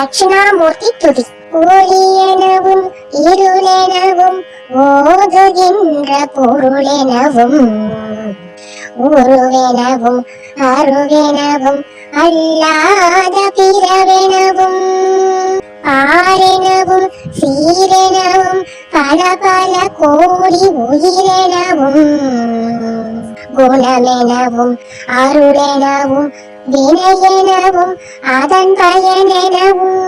ദക്ഷിണാമൂർത്തി തുതി ഓലിയനവും ഇരുളനവും ഓതുകിன்ற പൊരുളനവും ഉരുവനവും അറിവനവും അല്ലാദ പിരവനവും പാരനവും സീരനവും പല പല കോടി ഉയരനവും. ഗുണമനവും അരുടനവും வினையெனவும் அதன் பயனெனவும்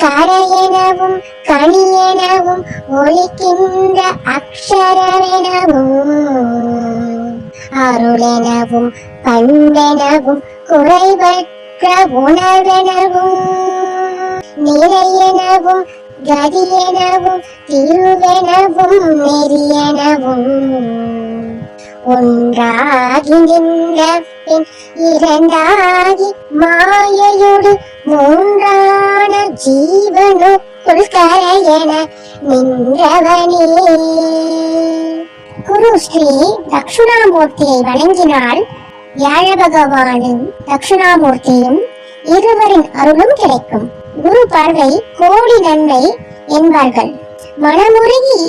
கரையெனவும் கனியெனவும் ஒழிக்கின்ற அக்ஷரமெனவும் அருளெனவும் பண்பெனவும் குறைவற்ற உணர்வெனவும் நிறையெனவும் கதியெனவும் திருவெனவும் நெறியெனவும். ஒன்றாகி நின்ற பின் இரண்டாகி மாயையோடு மூன்றான ஜீவனுக்குள் கரையென நின்றவனே. குரு ஸ்ரீ தட்சிணாமூர்த்தியை வணங்கினால் வியாழ பகவானும் தட்சிணாமூர்த்தியும் இருவரின் அருளும் கிடைக்கும். குரு பார்வை கோடி நன்மை என்பார்கள். மனமுருகி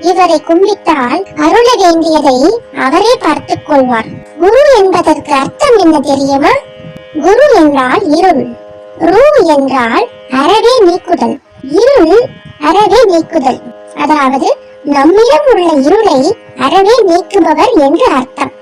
இவரை கும்பிட்டால் அருள வேண்டியதை அவரே பார்த்துக் கொள்வார். குரு என்பதற்கு அர்த்தம் என்ன தெரியுமா? குரு என்றால் இருள். ரூ என்றால் அறவே நீக்குதல். இருள் அறவே நீக்குதல். அதாவது நம்மிடம் உள்ள இருளை அறவே நீக்குபவர் என்று அர்த்தம்.